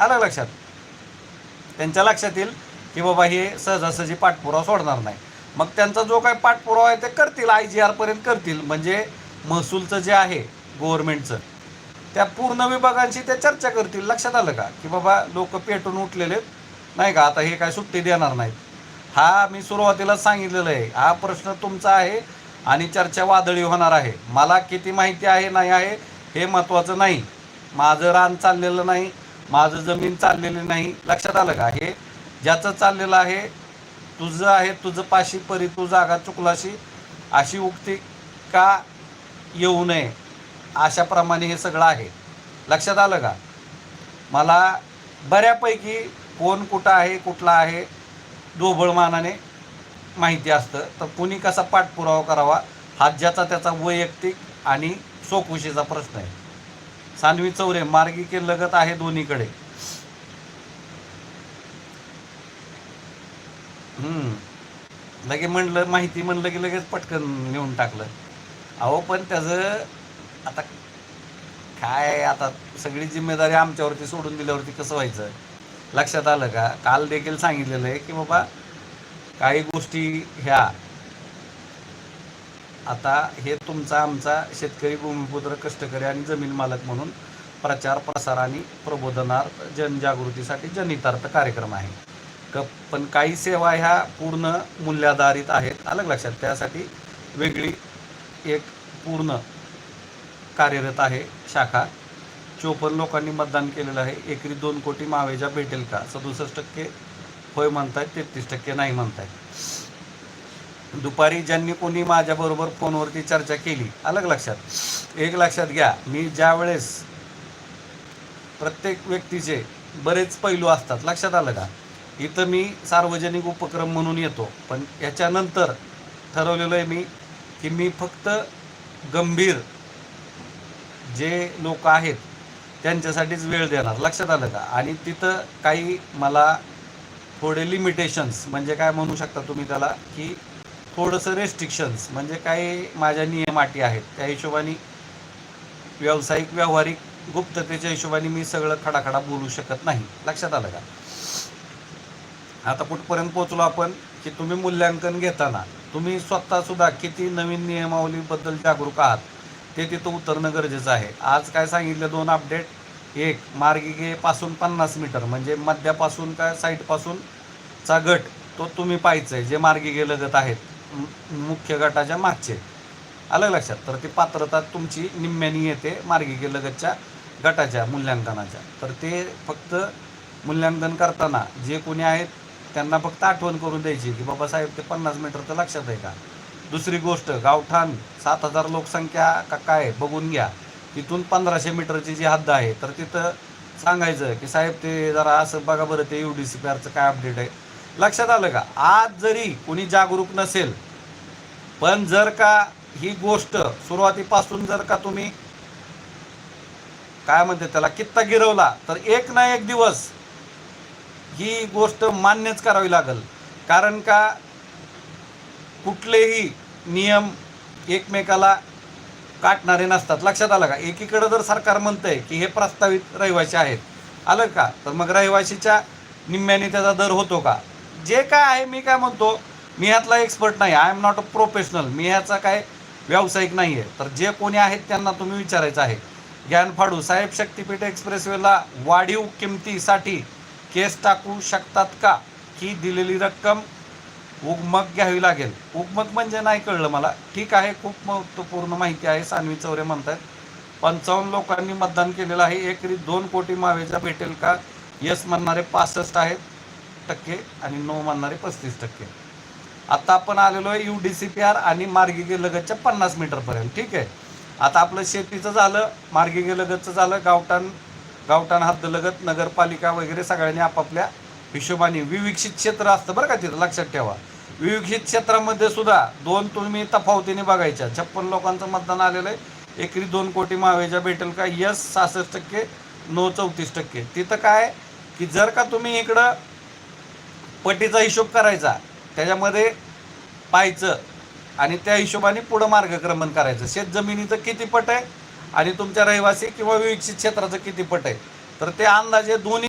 आलं लक्षात? त्यांच्या लक्षात येईल की बाबा हे सहजासहजी पाठपुरावा सोडणार नाही. मग त्यांचा जो काही पाठपुरावा आहे ते करतील आय जी आरपर्यंत करतील. म्हणजे महसूलचं जे आहे गव्हर्नमेंटचं त्या पूर्ण विभागांशी ते चर्चा करतील. लक्षात आलं का? की बाबा लोक पेटून उठलेले नाही का? आता हे काय सुट्टी देणार नाहीत. हा मी सुरुवातीला सांगितलेलं आहे. हा प्रश्न तुमचा आहे आणि चर्चा वादळी होणार आहे. मला किती माहिती आहे नाही आहे हे महत्त्वाचं नाही. माझं रान चाललेलं नाही. माझं जमीन चाललेली नाही. लक्षात आलं का? हे ज्याचं चाललेलं आहे तुझं आहे तुझं पाशी परी तू जागा चुकलाशी अशी उक्ती का येऊ नये? अशाप्रमाणे हे सगळं आहे. लक्षात आलं का? मला बऱ्यापैकी कोण कुठं आहे कुठला आहे ढोबळमानाने माहिती असतं. तर कुणी कसा पाठपुरावा करावा हा ज्याचा त्याचा वैयक्तिक आणि चौकशीचा प्रश्न आहे. सानवी चौरे मार्गिके लगत आहे दोन्हीकडे. हम्म. लगे म्हणलं माहिती म्हणलं की लगेच पटकन नेऊन टाकलं. अहो पण त्याचं आता काय आता सगळी जिम्मेदारी आमच्यावरती सोडून दिल्यावरती कसं व्हायचं? लक्षात आलं का? काल देखील सांगितलेलं आहे की बाबा काही गोष्टी ह्या आता हे तुमचा आमचा शेतकरी भूमिपुत्र कष्टकरी आणि जमीन मालक म्हणून प्रचार प्रसार आणि प्रबोधनार्थ जनजागृतीसाठी जनितार्थ कार्यक्रम आहे. क पण काही सेवा ह्या पूर्ण मूल्याधारित आहेत. अलग लक्षात त्यासाठी वेगळी एक पूर्ण कार्यरत आहे शाखा. चोपन्न लोकांनी मतदान केलेलं आहे. एकरी दोन कोटी मावेजा भेटेल का? सदुसष्ट टक्के होय म्हणतायत तेहतीस टक्के नाही म्हणतायत. दुपारी ज्यांनी कोणी माझ्याबरोबर फोनवरती चर्चा केली अलग लक्षात. एक लक्षात घ्या मी ज्या वेळेस प्रत्येक व्यक्तीचे बरेच पैलू असतात लक्षात आलं का? इथं मी सार्वजनिक उपक्रम म्हणून येतो पण याच्यानंतर ठरवलेलं आहे मी की मी फक्त गंभीर जे लोक आहेत त्यांच्यासाठीच वेळ देणार लक्षात आलं का? आणि तिथं काही मला थोडे लिमिटेशन्स म्हणजे काय म्हणू शकता तुम्ही त्याला की थोडंसं रेस्ट्रिक्शन्स म्हणजे काही माझ्या नियमाटी आहेत. त्या हिशोबाने व्यावसायिक व्यावहारिक गुप्ततेच्या हिशोबाने मी सगळं खडाखडा बोलू शकत नाही. लक्षात आलं का? आता कुठपर्यंत पोचलो आपण? की तुम्ही मूल्यांकन घेताना तुम्ही स्वतःसुद्धा किती नवीन नियमावलीबद्दल जागरूक आहात ते तिथं उतरणं गरजेचं आहे. आज काय सांगितलं दोन अपडेट एक मार्गिकेपासून पन्नास मीटर म्हणजे मध्यापासून काय साईडपासूनचा गट तो तुम्ही पाहायचं आहे जे मार्गिके लगत आहेत. मुख्य गटाच्या मागचे. आलं लक्षात? तर ती पात्रता तुमची निम्म्यानी येते मार्गिकेलगतच्या गटाच्या मूल्यांकनाच्या. तर ते फक्त मूल्यांकन करताना जे कोणी आहेत त्यांना फक्त आठवण करून द्यायची की बाबा साहेब ते पन्नास मीटर तर लक्षात आहे का? दुसरी गोष्ट गावठाण सात हजार लोकसंख्या का काय बघून घ्या. तिथून पंधराशे मीटरची जी हद्द आहे तर तिथं सांगायचं की साहेब ते जरा असं बघा बरं ते यू डी सी पी आरचं काय अपडेट आहे. लक्षात आलं का? आज जरी कोणी जागरूक नसेल पण जर का ही गोष्ट सुरुवातीपासून जर का तुम्ही काय म्हणते त्याला कित्ता गिरवला तर एक ना एक दिवस ही गोष्ट मान्यच करावी लागेल. कारण का कुठलेही नियम एकमेकाला काटणारे नसतात. लक्षात आलं का? एकीकडं जर सरकार म्हणतंय की हे प्रस्तावित रहिवासी आहेत आलं का? तर मग रहिवाशीच्या निम्म्याने त्याचा दर होतो का? जे काय आहे मी काय म्हणतो मी ह्यातला एक्सपर्ट नाही. I am not a professional मी ह्याचा काय व्यावसायिक नाही आहे तर जे कोणी आहेत त्यांना तुम्ही विचारायचं आहे. ज्ञान फाडू साहेब शक्तीपीठ एक्सप्रेसवेला वाढीव किमतीसाठी केस टाकू शकतात का? ही दिलेली रक्कम उगमक घ्यावी लागेल. उगमक म्हणजे नाही कळलं मला. ठीक आहे खूप महत्त्वपूर्ण माहिती आहे सानवी चौरे म्हणतात पंचावन्न लोकांनी मतदान केलेलं आहे. एकरी दोन कोटी मावेजा भेटेल का? यस म्हणणारे पासष्ट आहेत. टक्के आणि नो मानणारे पस्तीस टक्के. आता आपण आलेलो आहे U D C P R आणि मार्गिकेलगतच्या पन्नास मीटरपर्यंत ठीक आहे? आता आपलं शेतीचं झालं मार्गिकेलगतचं झालं गावठाण गावठाण हद्दलगत नगरपालिका वगैरे सगळ्यांनी आपापल्या हिशोबाने विविक्षित क्षेत्र असतं बरं का तिथं लक्षात ठेवा. विविक्षित क्षेत्रामध्ये सुद्धा दोन तुम्ही तफावतीने बघायच्या. छप्पन लोकांचं मतदान आलेलं आहे. एकरी दोन कोटी महावेजा भेटेल का? यस सहासष्ट टक्के नऊ चौतीस टक्के. तिथं काय की जर का तुम्ही इकडं पटीचा हिशोब करायचा. त्याच्यामध्ये पाहायचं आणि त्या हिशोबाने पुढं मार्गक्रमण करायचं. शेत जमिनीचं किती पट आहे आणि तुमच्या रहिवासी किंवा विकसित क्षेत्राचं किती पट आहे. तर ते अंदाजे दोन्ही